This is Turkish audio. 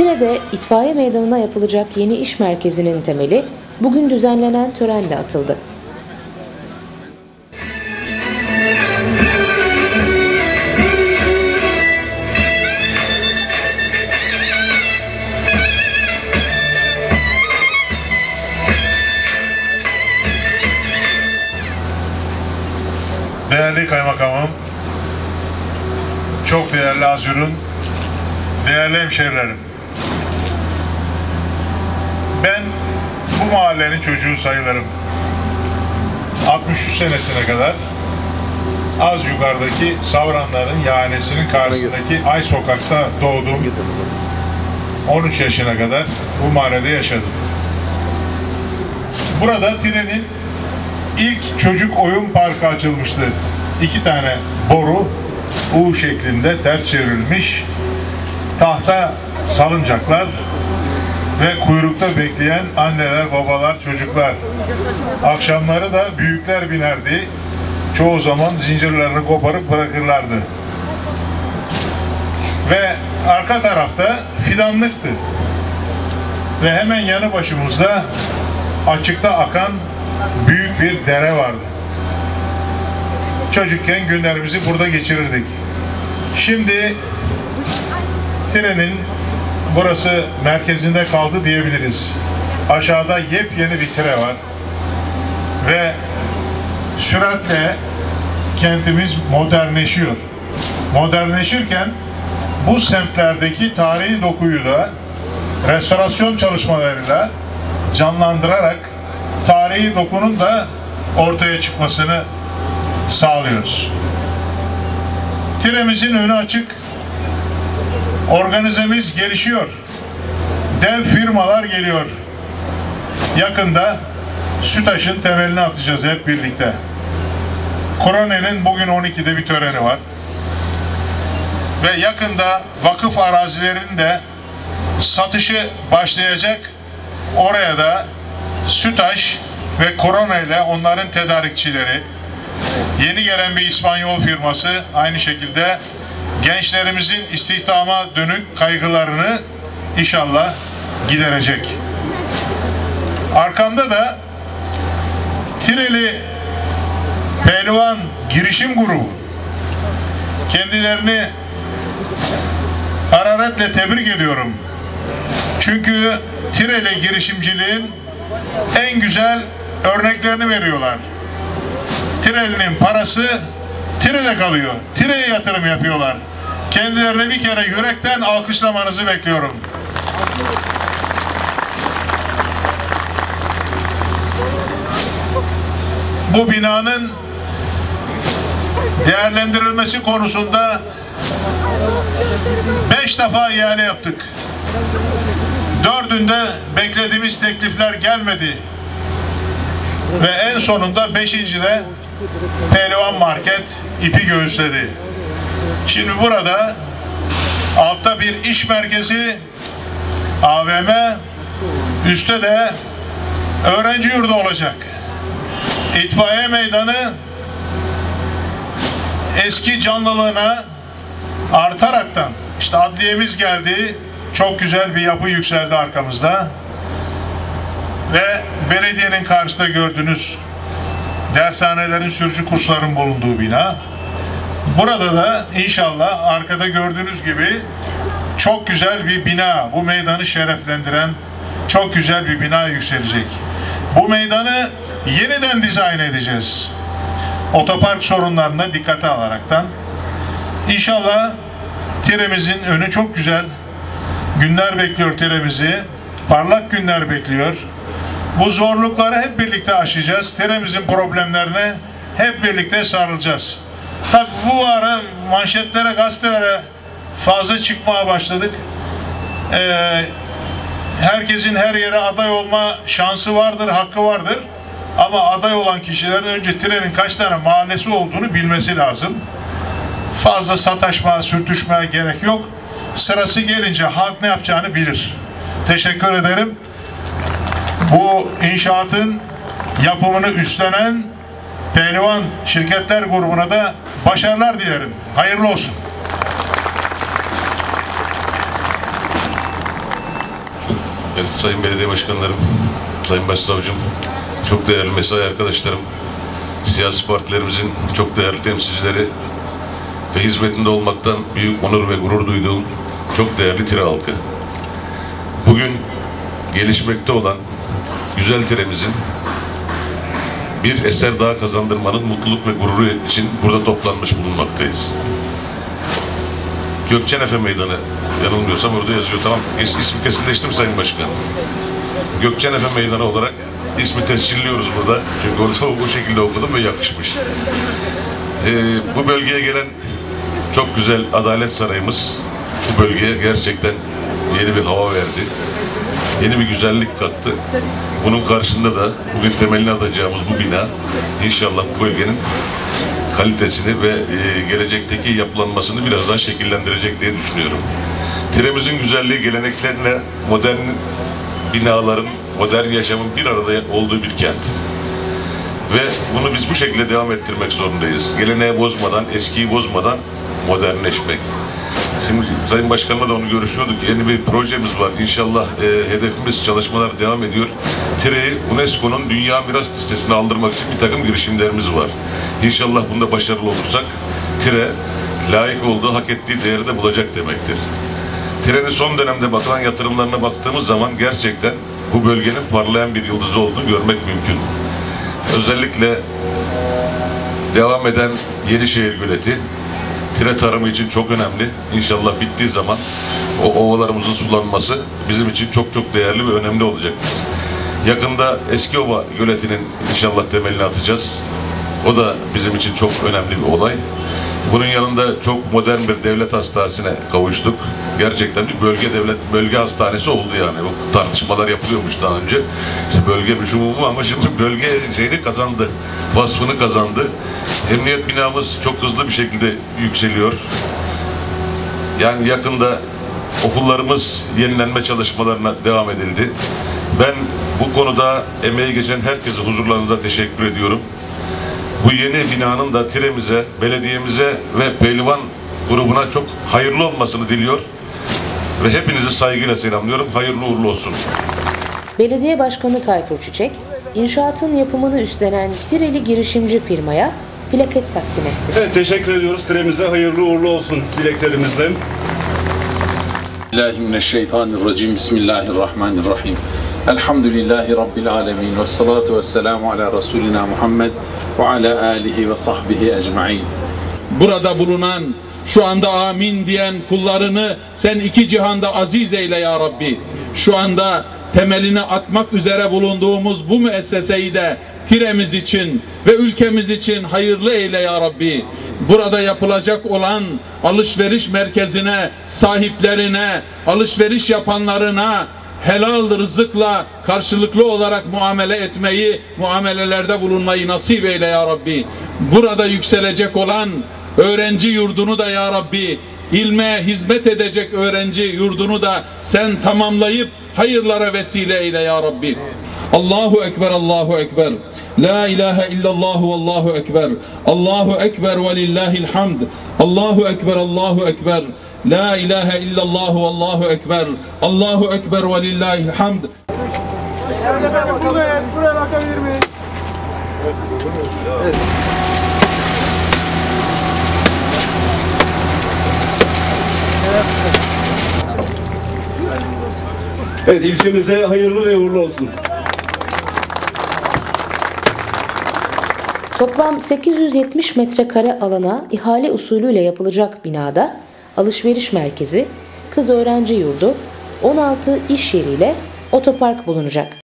Tire'de itfaiye meydanına yapılacak yeni iş merkezinin temeli bugün düzenlenen törenle atıldı. Değerli kaymakamım, çok değerli Azür'ün, değerli hemşehrilerim. Ben bu mahallenin çocuğu sayılırım. 63 senesine kadar az yukarıdaki Savranların yahanesinin karşısındaki Ay Sokak'ta doğdum. 13 yaşına kadar bu mahallede yaşadım. Burada trenin ilk çocuk oyun parkı açılmıştı. İki tane boru U şeklinde ters çevrilmiş tahta salıncaklar ve kuyrukta bekleyen anneler, babalar, çocuklar. Akşamları da büyükler binerdi. Çoğu zaman zincirlerini koparıp bırakırlardı. Ve arka tarafta fidanlıktı. Ve hemen yanı başımızda açıkta akan büyük bir dere vardı. Çocukken günlerimizi burada geçirirdik. Şimdi trenin burası merkezinde kaldı diyebiliriz. Aşağıda yepyeni bir tire var. Ve süratle kentimiz modernleşiyor. Modernleşirken bu semtlerdeki tarihi dokuyu da restorasyon çalışmalarıyla canlandırarak tarihi dokunun da ortaya çıkmasını sağlıyoruz. Tiremizin önü açık. Organizemiz gelişiyor. Dev firmalar geliyor. Yakında Sütaş'ın temelini atacağız hep birlikte. Korone'nin bugün 12'de bir töreni var. Ve yakında vakıf arazilerinin de satışı başlayacak. Oraya da Sütaş ve Korona ile onların tedarikçileri, yeni gelen bir İspanyol firması aynı şekilde gençlerimizin istihdama dönük kaygılarını inşallah giderecek. Arkamda da Tireli Pehlivan Girişim Grubu kendilerini hararetle tebrik ediyorum. Çünkü Tireli girişimciliğin en güzel örneklerini veriyorlar. Tireli'nin parası Tire'de kalıyor. Tire'ye yatırım yapıyorlar. Kendilerini bir kere yürekten alkışlamanızı bekliyorum. Bu binanın değerlendirilmesi konusunda beş defa ihale yaptık. Dördünde beklediğimiz teklifler gelmedi. Ve en sonunda beşincide Pehlivan Market ipi göğüsledi. Şimdi burada altta bir iş merkezi, AVM, üstte de öğrenci yurdu olacak. İtfaiye meydanı eski canlılığına artaraktan işte adliyemiz geldi, çok güzel bir yapı yükseldi arkamızda. Ve belediyenin karşısında gördüğünüz dershanelerin, sürücü kursların bulunduğu bina. Burada da inşallah arkada gördüğünüz gibi çok güzel bir bina, bu meydanı şereflendiren çok güzel bir bina yükselecek. Bu meydanı yeniden dizayn edeceğiz. Otopark sorunlarına dikkate alaraktan. İnşallah tiremizin önü çok güzel. Günler bekliyor tiremizi. Parlak günler bekliyor. Bu zorlukları hep birlikte aşacağız. Tiremizin problemlerine hep birlikte sarılacağız. Tabi bu ara manşetlere, gazetelere fazla çıkmaya başladık. Ee, herkesin her yere aday olma şansı vardır, hakkı vardır. Ama aday olan kişilerin önce trenin kaç tane mahallesi olduğunu bilmesi lazım. Fazla sataşma, sürtüşmeye gerek yok. Sırası gelince halk ne yapacağını bilir. Teşekkür ederim. Bu inşaatın yapımını üstlenen Pehlivan Şirketler grubuna da başarılar dilerim. Hayırlı olsun. Evet, Sayın Belediye Başkanlarım, Sayın Başsavcım, çok değerli mesai arkadaşlarım, siyasi partilerimizin çok değerli temsilcileri ve hizmetinde olmaktan büyük onur ve gurur duyduğum çok değerli tire halkı. Bugün gelişmekte olan güzel tiremizin bir eser daha kazandırmanın mutluluk ve gururu için burada toplanmış bulunmaktayız. Gökçenefe Meydanı yanılmıyorsam orada yazıyor. Tamam is, ismi kesinleştim Sayın Başkan. Gökçenefe Meydanı olarak ismi tescilliyoruz burada. Çünkü orada bu şekilde okudum ve yakışmış. Ee, bu bölgeye gelen çok güzel Adalet Sarayımız bu bölgeye gerçekten yeni bir hava verdi. Yeni bir güzellik kattı. Bunun karşında da bugün temelini atacağımız bu bina inşallah bu bölgenin kalitesini ve e, gelecekteki yapılanmasını biraz daha şekillendirecek diye düşünüyorum. Tiremizin güzelliği geleneklerle modern binaların, modern yaşamın bir arada olduğu bir kent. Ve bunu biz bu şekilde devam ettirmek zorundayız. Geleneği bozmadan, eskiyi bozmadan modernleşmek. Şimdi Sayın Başkan'la da onu görüşüyorduk. Yeni bir projemiz var. İnşallah e, hedefimiz, çalışmalar devam ediyor. Tire'yi UNESCO'nun Dünya Miras Listesi'ne aldırmak için bir takım girişimlerimiz var. İnşallah bunda başarılı olursak Tire layık olduğu, hak ettiği değeri de bulacak demektir. Tire'nin son dönemde bakılan yatırımlarına baktığımız zaman gerçekten bu bölgenin parlayan bir yıldızı olduğunu görmek mümkün. Özellikle devam eden Yenişehir Göleti tire tarımı için çok önemli. İnşallah bittiği zaman o ovalarımızın sulanması bizim için çok çok değerli ve önemli olacaktır. Yakında Eskiova Göleti'nin inşallah temelini atacağız. O da bizim için çok önemli bir olay. Bunun yanında çok modern bir devlet hastanesine kavuştuk. Gerçekten bir bölge devlet bölge hastanesi oldu yani. Bu tartışmalar yapılıyormuş daha önce. İşte bölge bir şu bu ama şimdi bölge şeyini kazandı. Vasfını kazandı. Emniyet binamız çok hızlı bir şekilde yükseliyor. Yani yakında okullarımız yenilenme çalışmalarına devam edildi. Ben bu konuda emeği geçen herkese huzurlarınızda teşekkür ediyorum bu yeni binanın da tiremize, belediyemize ve pehlivan grubuna çok hayırlı olmasını diliyor. Ve hepinizi saygıyla selamlıyorum. Hayırlı uğurlu olsun. Belediye Başkanı Tayfur Çiçek, inşaatın yapımını üstlenen Tireli girişimci firmaya plaket takdim etti. Evet, teşekkür ediyoruz. Tiremize hayırlı uğurlu olsun dileklerimizle. Bismillahirrahmanirrahim. Bismillahirrahmanirrahim. Elhamdülillahi Rabbil alemin ve salatu ve selamu ala Resulina Muhammed ve ala alihi ve sahbihi ecma'in. Burada bulunan, şu anda amin diyen kullarını sen iki cihanda aziz eyle ya Rabbi. Şu anda temelini atmak üzere bulunduğumuz bu müesseseyi de firemiz için ve ülkemiz için hayırlı eyle ya Rabbi. Burada yapılacak olan alışveriş merkezine, sahiplerine, alışveriş yapanlarına, helal rızıkla karşılıklı olarak muamele etmeyi, muamelelerde bulunmayı nasip eyle ya Rabbi. Burada yükselecek olan öğrenci yurdunu da ya Rabbi, ilme hizmet edecek öğrenci yurdunu da sen tamamlayıp hayırlara vesile eyle ya Rabbi. Allahu Ekber, Allahu Ekber. La ilahe illallah ve Allahu Ekber. Allahu Ekber ve lillahil hamd. Allahu Ekber, Allahu Ekber. La ilahe illallah ve Allahu Ekber. Allahu Ekber ve lillahil hamd. Buraya, buraya bakabilir miyiz? Evet ilçemize hayırlı ve uğurlu olsun. Toplam 870 metrekare alana ihale usulüyle yapılacak binada alışveriş merkezi, kız öğrenci yurdu, 16 iş yeriyle otopark bulunacak.